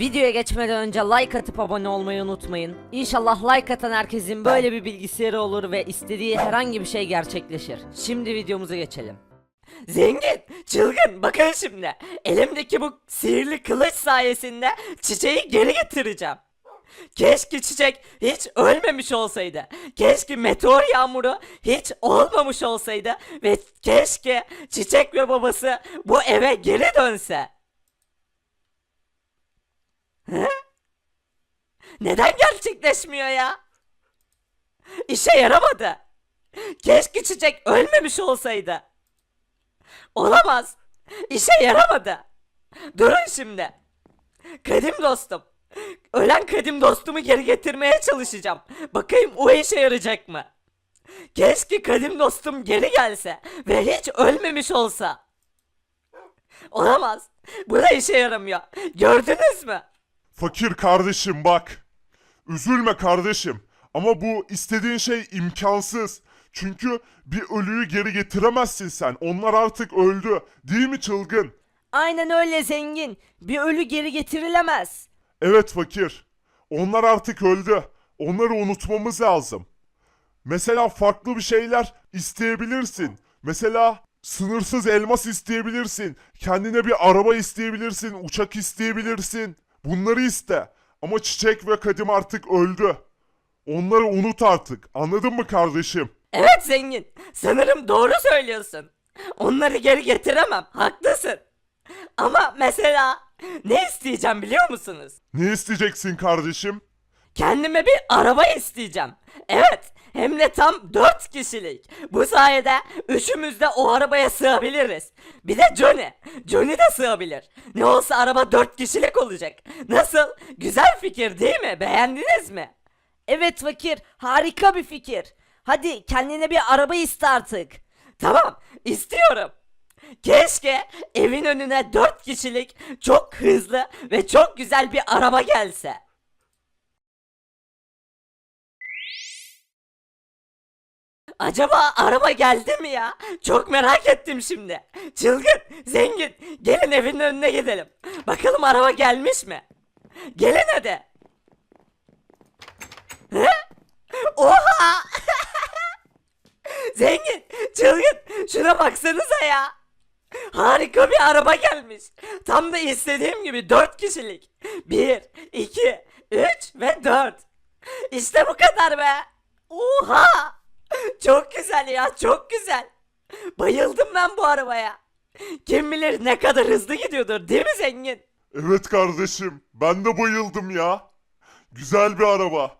Videoya geçmeden önce like atıp abone olmayı unutmayın. İnşallah like atan herkesin böyle bir bilgisayarı olur ve istediği herhangi bir şey gerçekleşir. Şimdi videomuza geçelim. Zengin, çılgın, bakın şimdi. Elimdeki bu sihirli kılıç sayesinde çiçeği geri getireceğim. Keşke çiçek hiç ölmemiş olsaydı. Keşke meteor yağmuru hiç olmamış olsaydı. Ve keşke çiçek ve babası bu eve geri dönse. Neden gerçekleşmiyor ya? İşe yaramadı. Keşke çiçek ölmemiş olsaydı. Olamaz. İşe yaramadı. Durun şimdi. Kadim dostum. Ölen kadim dostumu geri getirmeye çalışacağım. Bakayım o işe yarayacak mı? Keşke kadim dostum geri gelse ve hiç ölmemiş olsa. Olamaz. Bu da işe yaramıyor. Gördünüz mü? Fakir kardeşim bak. Üzülme kardeşim. Ama bu istediğin şey imkansız. Çünkü bir ölüyü geri getiremezsin sen. Onlar artık öldü. Değil mi çılgın? Aynen öyle zengin. Bir ölü geri getirilemez. Evet fakir. Onlar artık öldü. Onları unutmamız lazım. Mesela farklı bir şeyler isteyebilirsin. Mesela sınırsız elmas isteyebilirsin. Kendine bir araba isteyebilirsin. Uçak isteyebilirsin. Bunları iste. Ama çiçek ve kadim artık öldü. Onları unut artık. Anladın mı kardeşim? Evet zengin. Sanırım doğru söylüyorsun. Onları geri getiremem. Haklısın. Ama mesela ne isteyeceğim biliyor musunuz? Ne isteyeceksin kardeşim? Kendime bir araba isteyeceğim. Evet, hem de tam 4 kişilik. Bu sayede üçümüz de o arabaya sığabiliriz. Bir de Johnny. Johnny de sığabilir. Ne olsa araba 4 kişilik olacak. Nasıl? Güzel fikir değil mi? Beğendiniz mi? Evet fakir, harika bir fikir. Hadi kendine bir araba iste artık. Tamam, istiyorum. Keşke evin önüne 4 kişilik çok hızlı ve çok güzel bir araba gelse. Acaba araba geldi mi ya? Çok merak ettim şimdi. Çılgın, zengin, gelin evin önüne gidelim. Bakalım araba gelmiş mi? Gelin hadi. He? Oha! zengin, çılgın, şuna baksanıza ya. Harika bir araba gelmiş. Tam da istediğim gibi 4 kişilik. 1, 2, 3 ve 4. İşte bu kadar be. Oha! Çok güzel ya, çok güzel. Bayıldım ben bu arabaya. Kim bilir ne kadar hızlı gidiyordur değil mi zengin? Evet kardeşim. Ben de bayıldım ya. Güzel bir araba.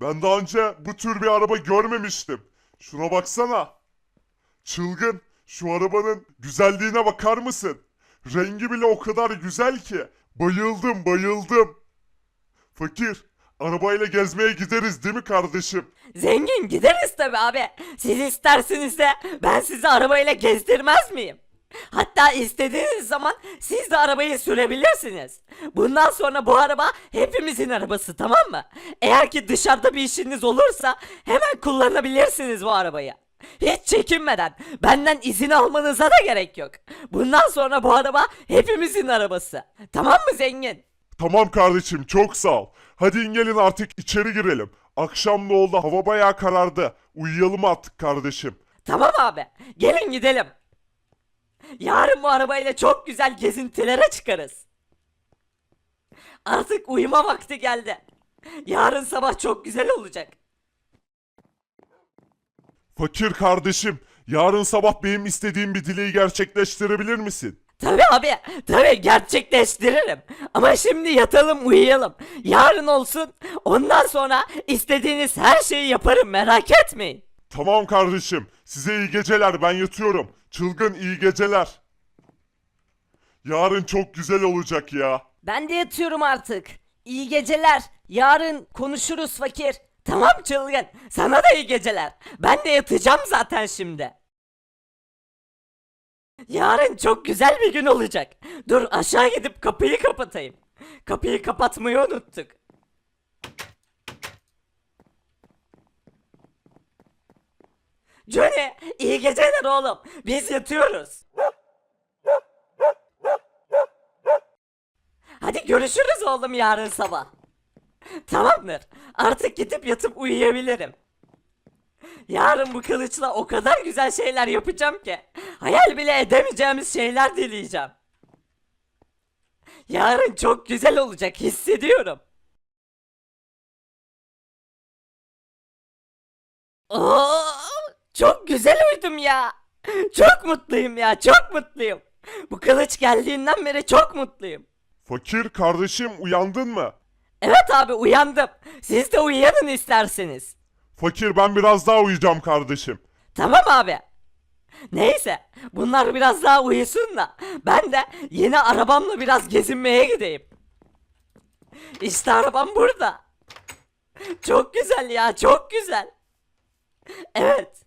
Ben daha önce bu tür bir araba görmemiştim. Şuna baksana. Çılgın. Şu arabanın güzelliğine bakar mısın? Rengi bile o kadar güzel ki. Bayıldım bayıldım. Fakir. Arabayla gezmeye gideriz değil mi kardeşim? Zengin gideriz tabi abi. Siz isterseniz de ben sizi arabayla gezdirmez miyim? Hatta istediğiniz zaman siz de arabayı sürebilirsiniz. Bundan sonra bu araba hepimizin arabası tamam mı? Eğer ki dışarıda bir işiniz olursa hemen kullanabilirsiniz bu arabayı. Hiç çekinmeden benden izin almanıza da gerek yok. Bundan sonra bu araba hepimizin arabası. Tamam mı zengin? Tamam kardeşim çok sağ ol. Hadi in gelin artık içeri girelim. Akşam da oldu hava bayağı karardı. Uyuyalım artık kardeşim. Tamam abi. Gelin gidelim. Yarın bu arabayla çok güzel gezintilere çıkarız. Artık uyuma vakti geldi. Yarın sabah çok güzel olacak. Fakir kardeşim yarın sabah benim istediğim bir dileği gerçekleştirebilir misin? Tabi abi, tabi gerçekleştiririm. Ama şimdi yatalım uyuyalım. Yarın olsun, ondan sonra istediğiniz her şeyi yaparım merak etmeyin. Tamam kardeşim size iyi geceler ben yatıyorum. Çılgın iyi geceler. Yarın çok güzel olacak ya. Ben de yatıyorum artık. İyi geceler. Yarın konuşuruz fakir. Tamam çılgın. Sana da iyi geceler. Ben de yatacağım zaten şimdi. Yarın çok güzel bir gün olacak. Dur aşağı gidip kapıyı kapatayım. Kapıyı kapatmayı unuttuk. Johnny iyi geceler oğlum. Biz yatıyoruz. Hadi görüşürüz oğlum yarın sabah. Tamamdır. Artık gidip yatıp uyuyabilirim. Yarın bu kılıçla o kadar güzel şeyler yapacağım ki hayal bile edemeyeceğimiz şeyler dileyeceğim. Yarın çok güzel olacak hissediyorum. Oo, çok güzel uyudum ya. Çok mutluyum ya, çok mutluyum. Bu kılıç geldiğinden beri çok mutluyum. Fakir kardeşim uyandın mı? Evet abi uyandım. Siz de uyanın isterseniz. Fakir ben biraz daha uyuyacağım kardeşim. Tamam abi. Neyse bunlar biraz daha uyusun da ben de yeni arabamla biraz gezinmeye gideyim. İşte arabam burada. Çok güzel ya çok güzel. Evet.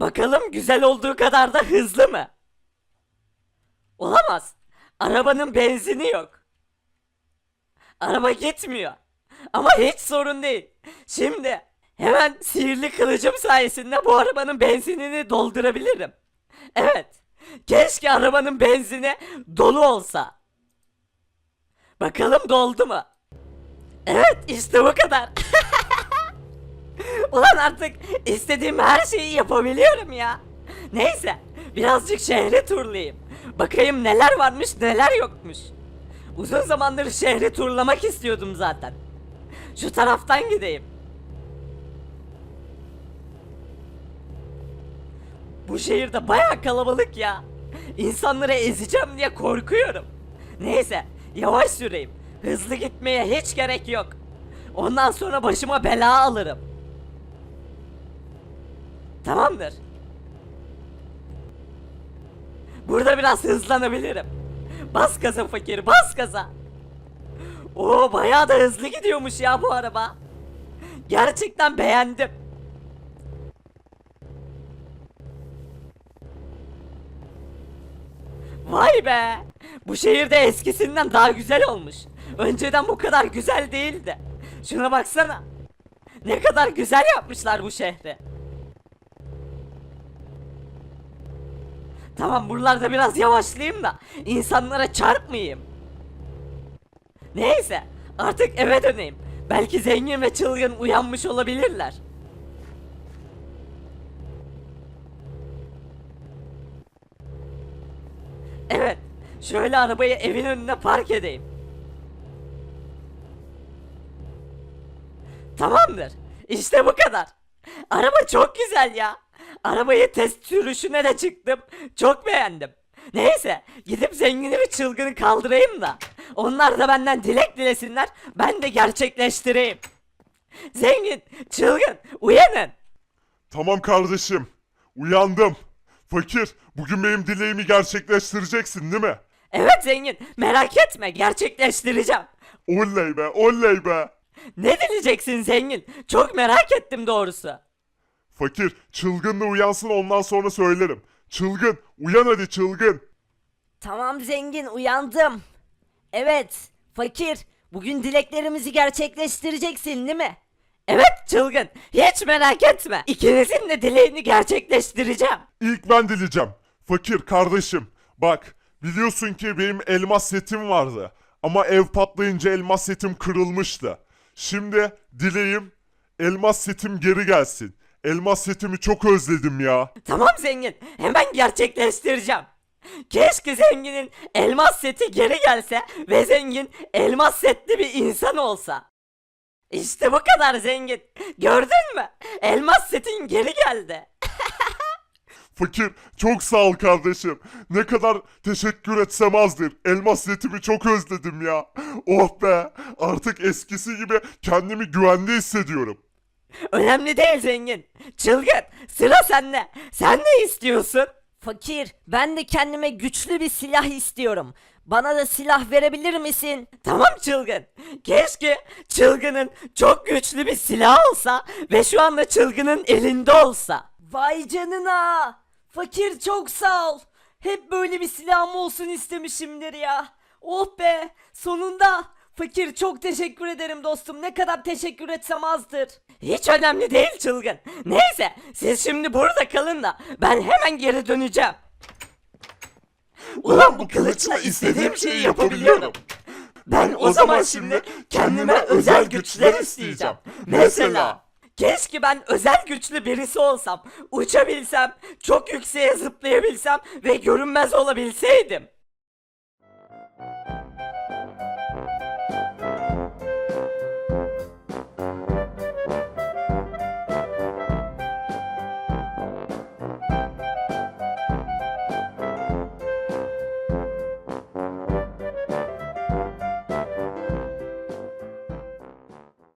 Bakalım güzel olduğu kadar da hızlı mı? Olamaz. Arabanın benzini yok. Araba gitmiyor. Ama hiç sorun değil. Şimdi hemen sihirli kılıcım sayesinde bu arabanın benzinini doldurabilirim. Evet. Keşke arabanın benzini dolu olsa. Bakalım doldu mu? Evet işte bu kadar. Ulan artık istediğim her şeyi yapabiliyorum ya. Neyse birazcık şehri turlayayım. Bakayım neler varmış neler yokmuş. Uzun zamandır şehri turlamak istiyordum zaten. Şu taraftan gideyim. Bu şehirde baya kalabalık ya. İnsanları ezeceğim diye korkuyorum. Neyse yavaş süreyim. Hızlı gitmeye hiç gerek yok. Ondan sonra başıma bela alırım. Tamamdır. Burada biraz hızlanabilirim. Bas gaza fakir, bas gaza. Oo bayağı da hızlı gidiyormuş ya bu araba. Gerçekten beğendim. Vay be! Bu şehirde eskisinden daha güzel olmuş. Önceden bu kadar güzel değildi. Şuna baksana. Ne kadar güzel yapmışlar bu şehri. Tamam buralarda biraz yavaşlayayım da insanlara çarpmayayım. Neyse artık eve döneyim. Belki zengin ve çılgın uyanmış olabilirler. Evet şöyle arabayı evin önüne park edeyim. Tamamdır. İşte bu kadar. Araba çok güzel ya. Arabayı test sürüşüne de çıktım. Çok beğendim. Neyse gidip zengini ve çılgını kaldırayım da. Onlar da benden dilek dilesinler. Ben de gerçekleştireyim. Zengin, çılgın, uyanın. Tamam kardeşim. Uyandım. Fakir bugün benim dileğimi gerçekleştireceksin değil mi? Evet zengin, merak etme gerçekleştireceğim. Oley be oley be. Ne dileyeceksin zengin? Çok merak ettim doğrusu. Fakir çılgın da uyansın ondan sonra söylerim. Çılgın uyan hadi çılgın. Tamam zengin uyandım. Evet fakir bugün dileklerimizi gerçekleştireceksin değil mi? Evet çılgın hiç merak etme. İkinizin de dileğini gerçekleştireceğim. İlk ben dileyeceğim. Fakir kardeşim bak biliyorsun ki benim elmas setim vardı. Ama ev patlayınca elmas setim kırılmıştı. Şimdi dileğim elmas setim geri gelsin. Elmas setimi çok özledim ya. Tamam zengin hemen gerçekleştireceğim. Keşke zenginin elmas seti geri gelse ve zengin elmas setli bir insan olsa. İşte bu kadar zengin. Gördün mü? Elmas setin geri geldi. Fakir çok sağ ol kardeşim. Ne kadar teşekkür etsem azdır. Elmas setimi çok özledim ya. Oh be artık eskisi gibi kendimi güvende hissediyorum. Önemli değil zengin. Çılgın. Sıra sende. Sen ne istiyorsun? Fakir. Ben de kendime güçlü bir silah istiyorum. Bana da silah verebilir misin? Tamam çılgın. Keşke çılgının çok güçlü bir silah olsa ve şu anda çılgının elinde olsa. Vay canına. Fakir çok sağ ol. Hep böyle bir silahım olsun istemişimdir ya. Oh be sonunda. Fakir çok teşekkür ederim dostum. Ne kadar teşekkür etsem azdır. Hiç önemli değil çılgın. Neyse siz şimdi burada kalın da ben hemen geri döneceğim. Ulan bu kılıçla istediğim şeyi yapabiliyorum. Ben o zaman şimdi kendime özel güçler isteyeceğim. Mesela Keşke ben özel güçlü birisi olsam, uçabilsem, çok yükseğe zıplayabilsem ve görünmez olabilseydim.